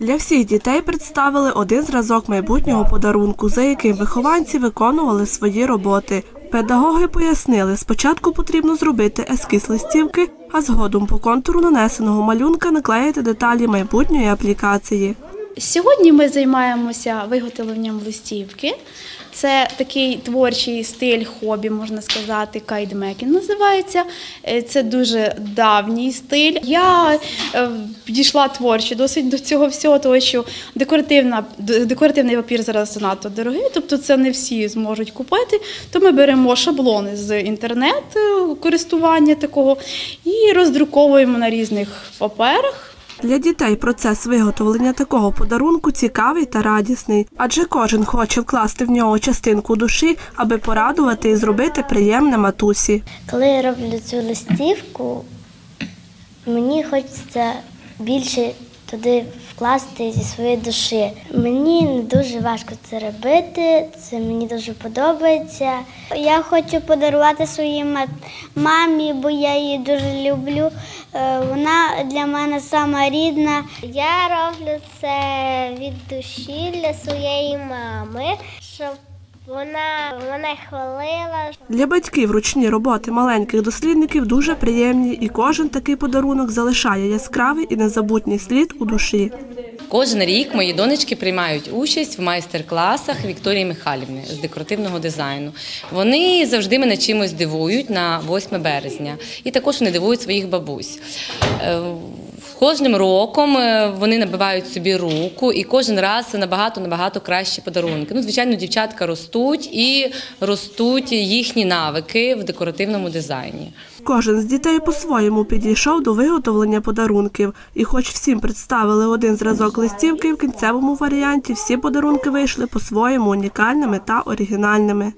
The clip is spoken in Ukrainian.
Для всіх дітей представили один зразок майбутнього подарунку, за яким вихованці виконували свої роботи. Педагоги пояснили, спочатку потрібно зробити ескіз листівки, а згодом по контуру нанесеного малюнка наклеїти деталі майбутньої аплікації. Сьогодні ми займаємося виготовленням листівки. Це такий творчий стиль хобі, можна сказати, кайдмекінг називається. Е, Це дуже давній стиль. Я е, підійшла творчо досить до цього всього, тому що декоративний папір зараз занадто дорогий, тобто це не всі зможуть купити. То ми беремо шаблони з інтернету користування такого і роздруковуємо на різних паперах. Для дітей процес виготовлення такого подарунку цікавий та радісний, адже кожен хоче вкласти в нього частинку душі, аби порадувати і зробити приємне матусі. Коли я роблю цю листівку, мені хочеться більше туди вкласти зі своєї душі. Мені не дуже важко це робити, це мені дуже подобається. Я хочу подарувати своїй мамі, бо я її дуже люблю. Е, Вона для мене сама рідна. Я роблю це від душі для своєї мами, щоб вона мене хвалила, Для батьків ручні роботи маленьких дослідників дуже приємні, і кожен такий подарунок залишає яскравий і незабутній слід у душі. Кожен рік мої донечки приймають участь в майстер-класах Вікторії Михайлівни з декоративного дизайну. Вони завжди мене чимось дивують на 8 березня, і також вони дивують своїх бабусь. Кожним роком е, вони набивають собі руку, і кожен раз набагато набагато кращі подарунки. Ну, звичайно, дівчатка ростуть і ростуть їхні навики в декоративному дизайні. Кожен з дітей по-своєму підійшов до виготовлення подарунків, і хоч всім представили один зразок листівки, в кінцевому варіанті всі подарунки вийшли по-своєму унікальними та оригінальними.